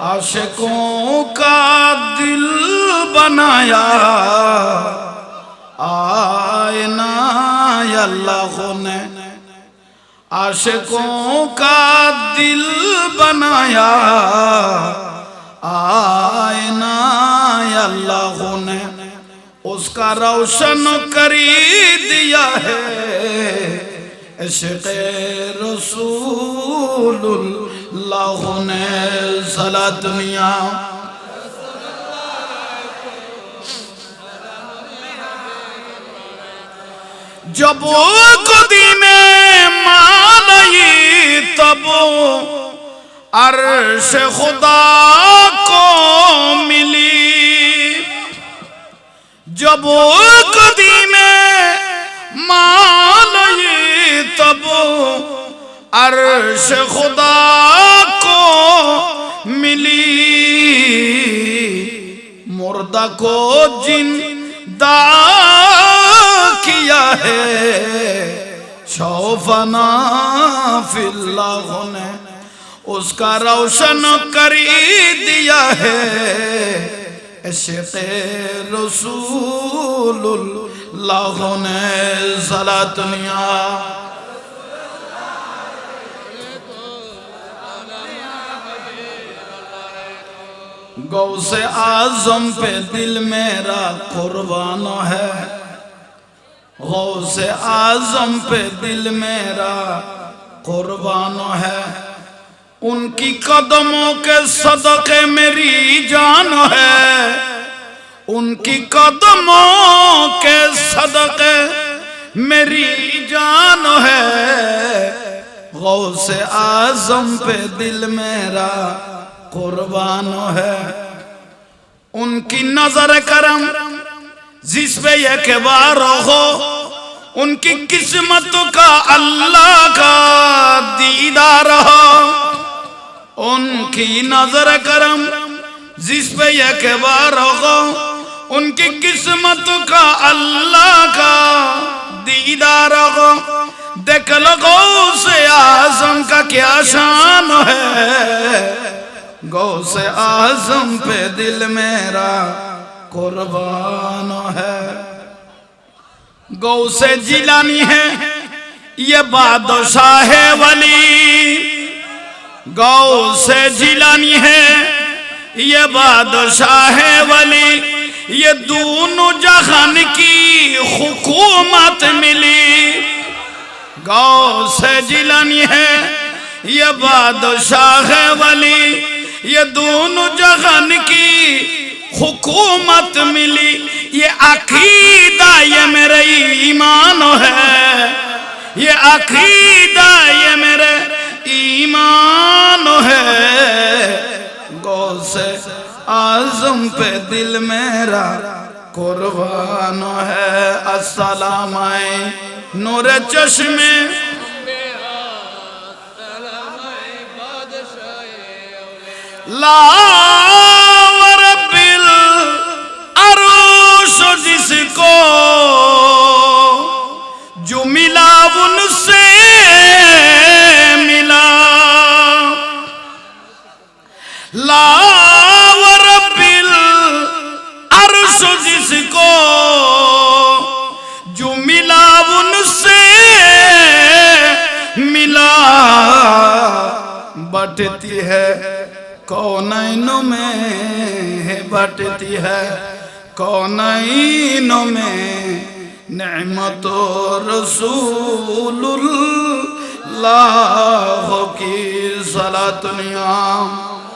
عاشقوں کا دل بنایا۔ آئینہ اللہ نے عاشقوں کا دل بنایا۔ آئینہ اللہ نے اس کا روشن کری دیا ہے۔ عشق رسول اللہ نے سلا دنیا جب قدیم مانئی تب عرش خدا کو ملی جب قدیم مانئی تب عرش خدا کو ملی، مردہ کو زندہ کیا ہے۔ شوفنا فی اللہ نے اس کا روشن کری دیا ہے۔ عشق رسول اللہ نے ذلا دنیا گو سے آزم پہ دل میرا قربان ہے۔ غو سے آزم پہ دل میرا قربان ہے۔ ان کی قدموں کے صدقے میری جان ہے۔ ان کی قدموں کے صدقے میری جان ہے۔ غو سے آزم پہ دل میرا قربان ہے۔ ان کی نظر کرم، جس پہ یہ بار ہو، ان کی قسمت کا اللہ کا دیدار ہو۔ ان کی نظر کرم، جس پہ یہ بار ہو، ان کی قسمت کا اللہ کا دیدار ہو۔ دیکھ لگو سے آزم کا کیا شان ہے۔ گو سے آزم پہ دل میرا قربان ہے۔ گو سے جلانی ہے، یہ بادشاہ ولی۔ گو سے جلانی ہے، یہ بادشاہ ولی۔ یہ دونوں جہان کی حکومت ملی۔ گو سے جلانی ہے، یہ بادشاہ ولی۔ یہ دونوں جہان کی حکومت ملی، یہ عقیدہ یہ میرے ایمان ہے۔ یہ عقیدہ یہ میرے ایمان ہے۔ گو سے آزم پہ دل میرا قربان ہے۔ السلام نور چشمے لا ورب جس کو جو ملا ان سے ملا۔ لا ورب العرش جس کو جو ملا ان سے ملا۔ بٹتی ہے کونینوں میں بٹتی ہے کونینوں میں نعمت رسول اللہ کی صلاة اليوم